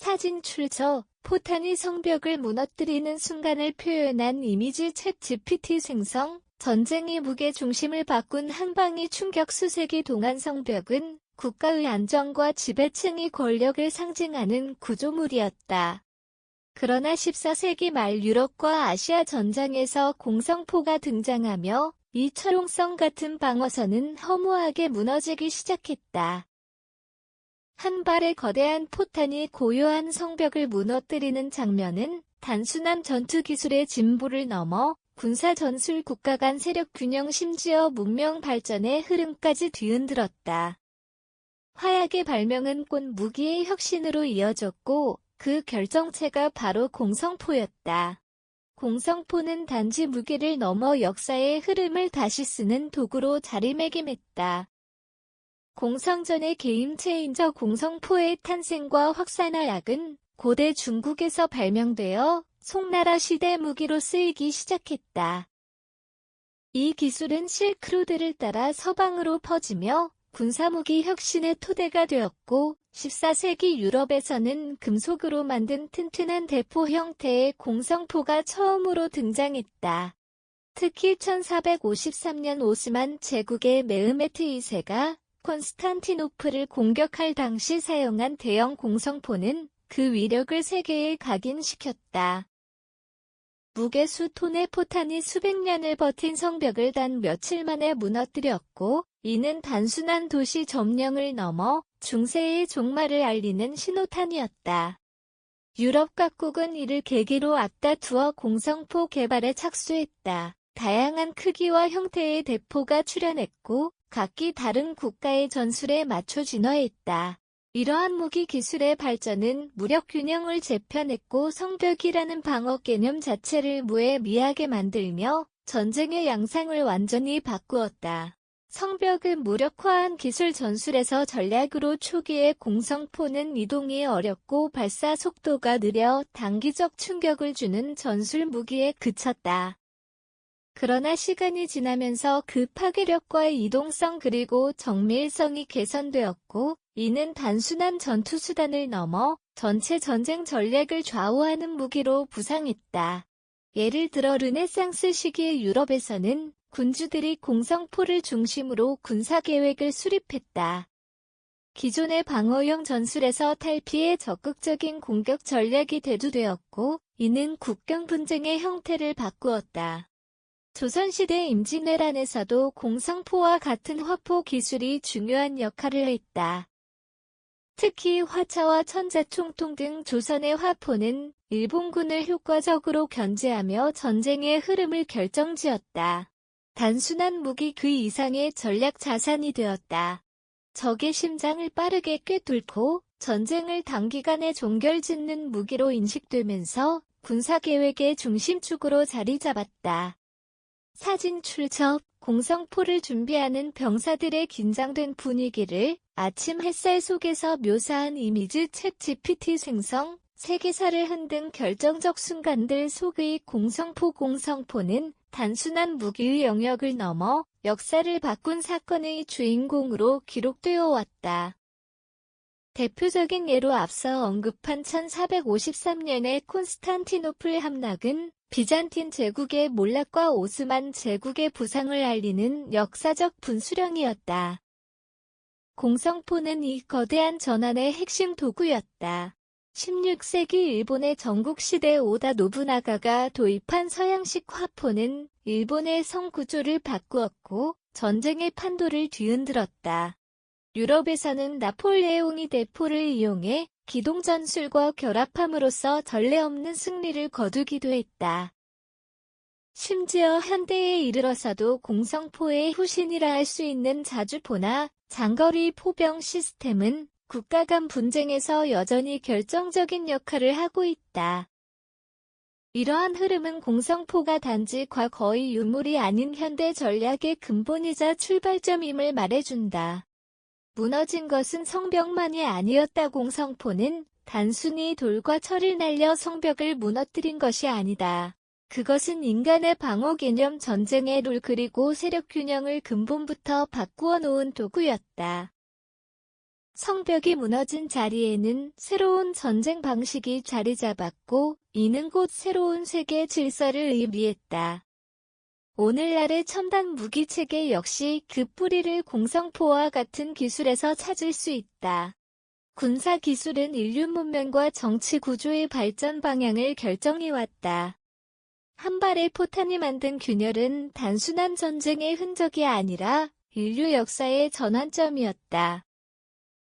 사진 출처 포탄이 성벽을 무너뜨리는 순간을 표현한 이미지 챗 GPT 생성 전쟁이 무게 중심을 바꾼 한방이 충격 수색이 동안 성벽은 국가의 안정과 지배층이 권력을 상징하는 구조물이었다. 그러나 14세기 말 유럽과 아시아 전장에서 공성포가 등장하며 이 철옹성 같은 방어선은 허무하게 무너지기 시작했다. 한 발의 거대한 포탄이 고요한 성벽을 무너뜨리는 장면은 단순한 전투 기술의 진보를 넘어 군사 전술 국가 간 세력 균형 심지어 문명 발전의 흐름까지 뒤흔들었다. 화약의 발명은 꽃 무기의 혁신으로 이어졌고 그 결정체가 바로 공성포였다. 공성포는 단지 무기를 넘어 역사의 흐름을 다시 쓰는 도구로 자리매김했다. 공성전의 게임 체인저 공성포의 탄생과 확산하약은 고대 중국에서 발명되어 송나라 시대 무기로 쓰이기 시작했다. 이 기술은 실크로드를 따라 서방으로 퍼지며 군사무기 혁신의 토대가 되었고 14세기 유럽에서는 금속으로 만든 튼튼한 대포 형태의 공성포가 처음으로 등장했다. 특히 1453년 오스만 제국의 메흐메트 2세가 콘스탄티노플을 공격할 당시 사용한 대형 공성포는 그 위력을 세계에 각인시켰다. 무게 수톤의 포탄이 수백 년을 버틴 성벽을 단 며칠 만에 무너뜨렸고 이는 단순한 도시 점령을 넘어 중세의 종말을 알리는 신호탄이었다. 유럽 각국은 이를 계기로 앞다투어 공성포 개발에 착수했다. 다양한 크기와 형태의 대포가 출현했고 각기 다른 국가의 전술에 맞춰 진화했다. 이러한 무기 기술의 발전은 무력 균형을 재편했고 성벽이라는 방어 개념 자체를 무의미하게 만들며 전쟁의 양상을 완전히 바꾸었다. 성벽은 무력화한 기술 전술에서 전략으로 초기에 공성포는 이동이 어렵고 발사 속도가 느려 단기적 충격을 주는 전술 무기에 그쳤다. 그러나 시간이 지나면서 그 파괴력과 이동성 그리고 정밀성이 개선되었고 이는 단순한 전투 수단을 넘어 전체 전쟁 전략을 좌우하는 무기로 부상했다. 예를 들어 르네상스 시기의 유럽에서는 군주들이 공성포를 중심으로 군사계획을 수립했다. 기존의 방어용 전술에서 탈피해 적극적인 공격 전략이 대두되었고 이는 국경 분쟁의 형태를 바꾸었다. 조선시대 임진왜란에서도 공성포와 같은 화포 기술이 중요한 역할을 했다. 특히 화차와 천자총통 등 조선의 화포는 일본군을 효과적으로 견제하며 전쟁의 흐름을 결정지었다. 단순한 무기 그 이상의 전략 자산이 되었다. 적의 심장을 빠르게 꿰뚫고 전쟁을 단기간에 종결짓는 무기로 인식되면서 군사계획의 중심축으로 자리 잡았다. 사진 출처 공성포를 준비하는 병사들의 긴장된 분위기를 아침 햇살 속에서 묘사한 이미지 챗 GPT 생성, 세계사를 흔든 결정적 순간들 속의 공성포 공성포는 단순한 무기의 영역을 넘어 역사를 바꾼 사건의 주인공으로 기록되어 왔다. 대표적인 예로 앞서 언급한 1453년의 콘스탄티노플 함락은 비잔틴 제국의 몰락과 오스만 제국의 부상을 알리는 역사적 분수령이었다. 공성포는 이 거대한 전환의 핵심 도구였다. 16세기 일본의 전국시대 오다 노부나가가 도입한 서양식 화포는 일본의 성구조를 바꾸었고 전쟁의 판도를 뒤흔들었다. 유럽에서는 나폴레옹이 대포를 이용해 기동전술과 결합함으로써 전례 없는 승리를 거두기도 했다. 심지어 현대에 이르러서도 공성포의 후신이라 할 수 있는 자주포나 장거리 포병 시스템은 국가 간 분쟁에서 여전히 결정적인 역할을 하고 있다. 이러한 흐름은 공성포가 단지 과거의 유물이 아닌 현대 전략의 근본이자 출발점임을 말해준다. 무너진 것은 성벽만이 아니었다 공성포는 단순히 돌과 철을 날려 성벽을 무너뜨린 것이 아니다. 그것은 인간의 방어 개념 전쟁의 룰 그리고 세력 균형을 근본부터 바꾸어 놓은 도구였다. 성벽이 무너진 자리에는 새로운 전쟁 방식이 자리 잡았고, 이는 곧 새로운 세계 질서를 의미했다. 오늘날의 첨단 무기 체계 역시 그 뿌리를 공성포와 같은 기술에서 찾을 수 있다. 군사 기술은 인류 문명과 정치 구조의 발전 방향을 결정해왔다. 한 발의 포탄이 만든 균열은 단순한 전쟁의 흔적이 아니라 인류 역사의 전환점이었다.